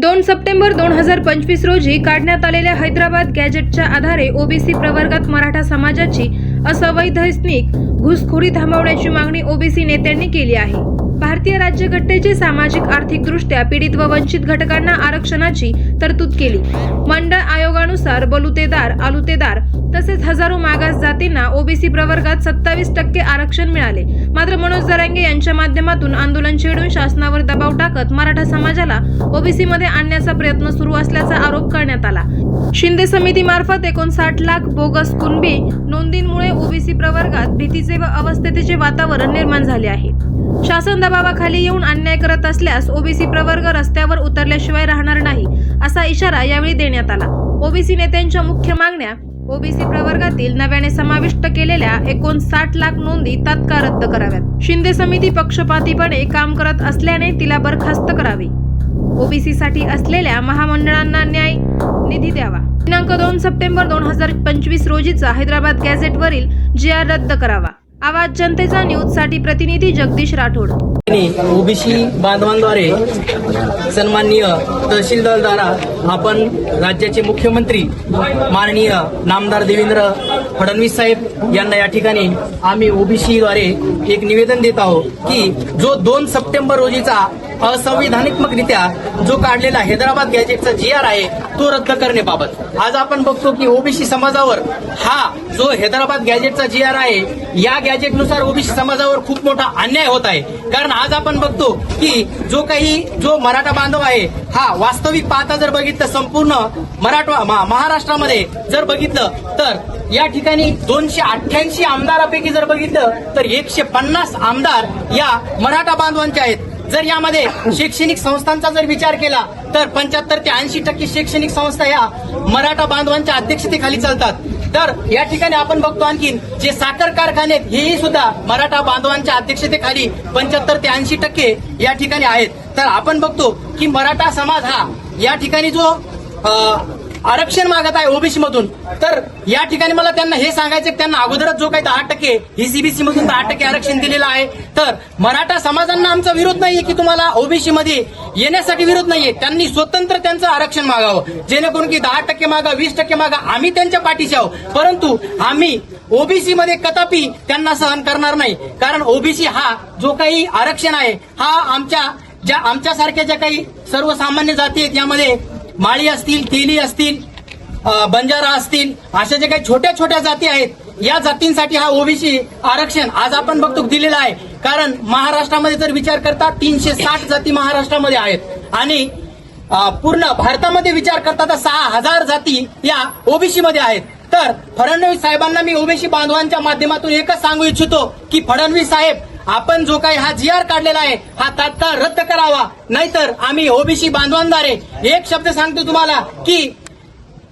दोन सप्टेंबर दोन हजार पंचवीस रोजी काढण्यात आलेल्या हैदराबाद गॅजेटच्या आधारे ओबीसी प्रवर्गात मराठा समाजाची असवैधनिक घुसखोरी थांबवण्याची मागणी ओबीसी नेत्यांनी केली आहे. भारतीय राज्यघटनेचे सामाजिक आर्थिकदृष्ट्या पीडित व वंचित घटकांना आरक्षणाची तरतूद केली. मंडळ आयोगानुसार बलुतेदार आलुतेदार तसेच हजारो मागास जातींना ओबीसी प्रवर्गात सत्तावीस टक्के आरक्षण मिळाले. मात्र मनोज जरांगे यांच्या माध्यमातून आंदोलन छेडून शासनावर दबाव टाकत मराठा समाजाला ओबीसी मध्ये आणण्याचा प्रयत्न सुरू असल्याचा आरोप करण्यात आला. शिंदे समितीमार्फत एकोणसाठ लाख बोगस कुणबी नोंदींमुळे ओबीसी प्रवर्गात भीतीचे व अवस्थेचे वातावरण निर्माण झाले आहे. शासन दबावाखाली येऊन अन्याय करत असल्यास ओबीसी प्रवर्ग रस्त्यावर उतरल्याशिवाय राहणार नाही असा इशारा यावेळी देण्यात आला. ओबीसी नेत्यांच्या मुख्य मागण्या ओबीसी प्रवर्गातील नव्याने समाविष्ट केलेल्या एकोणसाठ लाख नोंदी तात्काळ रद्द कराव्यात. शिंदे समिती पक्षपातीपणे काम करत असल्याने तिला बरखास्त करावी. ओबीसी साठी असलेल्या महामंडळांना न्याय निधी द्यावा. दिनांक दोन सप्टेंबर दोन हजार पंचवीस रोजीचा हैदराबाद गॅझेटवरील जी आर रद्द करावा. आवाज जनतेचा न्यूजसाठी प्रतिनिधी जगदीश राठोड. ओबीसी बांधवांद्वारे सन्माननीय तहसीलदारद्वारा आपण राज्याचे मुख्यमंत्री माननीय नामदार देवेंद्र फडणवीस साहेब यांना या ठिकाणी आम्ही ओबीसीद्वारे एक निवेदन देत आहोत की जो दोन सप्टेंबर रोजीचा असंविधानिकरित्या जो काढलेला हैदराबाद गॅजेटचा जी आर आहे तो रद्द करण्याबाबत. आज आपण बघतो की ओबीसी समाजावर हा जो हैदराबाद गॅजेटचा जी आर आहे या गॅजेटनुसार ओबीसी समाजावर खूप मोठा अन्याय होत आहे. कारण आज आपण बघतो की जो काही जो मराठा बांधव आहे हा वास्तविक पाहता जर बघितलं संपूर्ण मराठवा महा- महाराष्ट्रामध्ये जर बघितलं तर या ठिकाणी दोनशे अठ्ठ्याऐंशी आमदारापैकी जर बघितलं तर एकशे पन्नास आमदार या मराठा बांधवांचे आहेत. जर यामध्ये शैक्षणिक संस्थांचा जर विचार केला तर पंच्याहत्तर ते ऐंशी टक्के शैक्षणिक संस्था या मराठा बांधवांच्या अध्यक्षतेखाली चालतात. तर या ठिकाणी आपण बघतो आणखीन जे साखर कारखाने आहेत हेही सुद्धा मराठा बांधवांच्या अध्यक्षतेखाली पंच्याहत्तर ते ऐंशी टक्के या ठिकाणी आहेत. तर आपण बघतो की मराठा समाज हा या ठिकाणी जो आरक्षण मागत आहे ओबीसी मधून. तर या ठिकाणी मला त्यांना हे सांगायचं त्यांना अगोदरच जो काही दहा टक्के ही सीबीसी मधून दहा टक्के आरक्षण दिलेलं आहे. तर मराठा समाजांना आमचा विरोध नाहीये की तुम्हाला ओबीसी मध्ये येण्यासाठी विरोध नाहीये. त्यांनी स्वतंत्र त्यांचं आरक्षण मागावं. जेणेकरून की दहा टक्के मागा वीस टक्के मागा आम्ही त्यांच्या पाठीशी आहोत. परंतु आम्ही ओबीसी मध्ये कदापि त्यांना सहन करणार नाही. कारण ओबीसी हा जो काही आरक्षण आहे हा आमच्या ज्या आमच्यासारख्या ज्या काही सर्वसामान्य जाती आहेत यामध्ये माळी असतील तेली असतील बंजारा असतील अशा जे काही छोट्या छोट्या जाती आहेत या जातींसाठी हा ओबीसी आरक्षण आज आपण बघतो दिलेला आहे. कारण महाराष्ट्रामध्ये जर विचार करता तीनशे साठ जाती महाराष्ट्रामध्ये आहेत. आणि पूर्ण भारतामध्ये विचार करता तर सहा हजार जाती या ओबीसी मध्ये आहेत. तर फडणवीस साहेबांना मी ओबीसी बांधवांच्या माध्यमातून एकच सांगू इच्छितो की फडणवीस साहेब आपण जो काही हा जी आर काढलेला आहे हा तात्काळ रद्द करावा. नाहीतर आम्ही ओबीसी बांधवांद्वारे एक शब्द सांगतो तुम्हाला की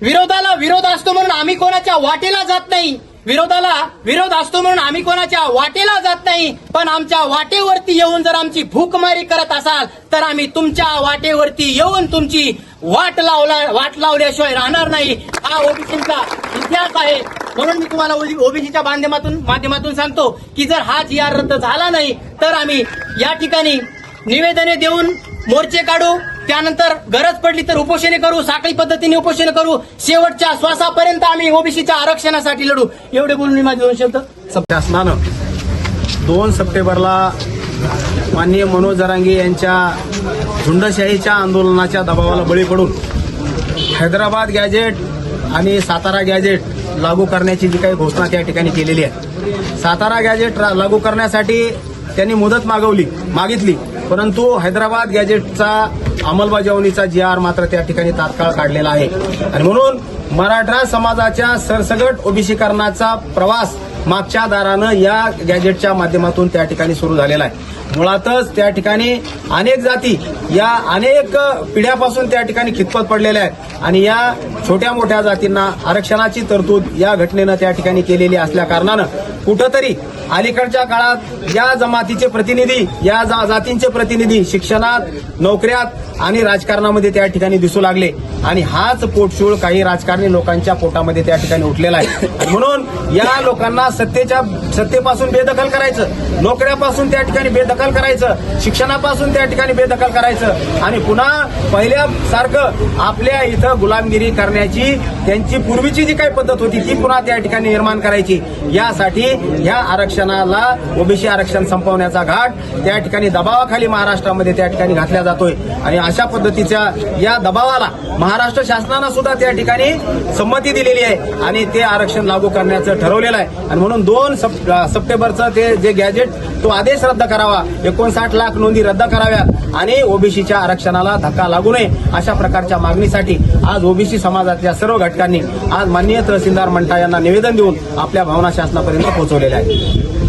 विरोधाला विरोध असतो म्हणून आम्ही कोणाच्या वाटेला जात नाही. विरोधाला विरोध असतो म्हणून आम्ही कोणाच्या वाटेला जात नाही. पण आमच्या वाटेवरती येऊन जर आमची भूकमारी करत असाल तर आम्ही तुमच्या वाटेवरती येऊन तुमची वाट लावला वाट लावल्याशिवाय राहणार नाही. हा ओबीसीचा इतिहास आहे. म्हणून मी तुम्हाला ओबीसीच्या माध्यमातून माध्यमातून सांगतो की जर हा जी आर रद्द झाला नाही तर आम्ही या ठिकाणी निवेदने देऊन मोर्चे काढू त्यानंतर गरज पडली तर उपोषणे करू साखळी पद्धतीने उपोषण करू शेवटच्या श्वासापर्यंत आम्ही ओबीसीच्या आरक्षणासाठी लढू. एवढे बोलून मी माझे दोन शब्द शासनानं दोन सप्टेंबरला माननीय मनोज जरांगे यांच्या झुंडशाहीच्या आंदोलनाच्या दबावाला बळी पडून हैदराबाद गॅजेट आणि सातारा गॅजेट लागू करण्याची जी काही घोषणा त्या ठिकाणी केलेली आहे. सातारा गॅजेट रा- लागू करण्यासाठी त्यांनी मुदत मागवली मागितली. परंतु हैदराबाद गॅजेटचा अंमलबजावणीचा जी आर मात्र त्या ठिकाणी तात्काळ काढलेला आहे. आणि म्हणून मराठा समाजाच्या सरसगट ओबीसीकरणाचा प्रवास मागच्या दारानं या गॅजेटच्या माध्यमातून त्या ठिकाणी सुरू झालेला आहे. मुळातच त्या ठिकाणी अनेक जाती या अनेक पिढ्यापासून त्या ठिकाणी खितपत पडलेल्या आहेत. आणि या छोट्या मोठ्या जातींना आरक्षणाची तरतूद या घटनेनं त्या ठिकाणी केलेली असल्या कारणानं कुठंतरी अलीकडच्या काळात या जमातीचे प्रतिनिधी या जा- जातींचे प्रतिनिधी शिक्षणात नोकऱ्यात आणि राजकारणामध्ये त्या ठिकाणी दिसू लागले. आणि हाच पोटशूळ काही राजकारणी लोकांच्या पोटामध्ये त्या ठिकाणी उठलेला आहे. म्हणून या लोकांना सत्तेच्या सत्तेपासून बेदखल करायचं नोकऱ्यापासून त्या ठिकाणी बेदखल करायचं शिक्षणापासून त्या ठिकाणी बेदखल करायचं आणि पुन्हा पहिल्यासारखं आपल्या इथं गुलामगिरी करण्याची त्यांची पूर्वीची जी काही पद्धत होती ती पुन्हा त्या ठिकाणी निर्माण करायची. यासाठी ह्या आरक्षणाला ओबीसी आरक्षण संपवण्याचा घाट त्या ठिकाणी दबावाखाली महाराष्ट्रामध्ये त्या ठिकाणी घातला जातोय. आणि अशा पद्धतीच्या या दबावाला महाराष्ट्र शासनानं सुद्धा त्या ठिकाणी संमती दिलेली आहे आणि ते आरक्षण लागू करण्याचं ठरवलेलं आहे. आणि म्हणून दोन सप- सप्टेंबरचं ते जे गॅजेट तो आदेश रद्द करावा. एकोणसाठ लाख नोंदी रद्द कराव्यात आणि ओबीसीच्या आरक्षणाला धक्का लागू नये अशा प्रकारच्या मागणीसाठी आज ओबीसी समाजातल्या सर्व घटकांनी आज माननीय तहसीलदार मंटा यांना निवेदन देऊन आपल्या भावना शासनापर्यंत पोहोचवलेल्या आहेत.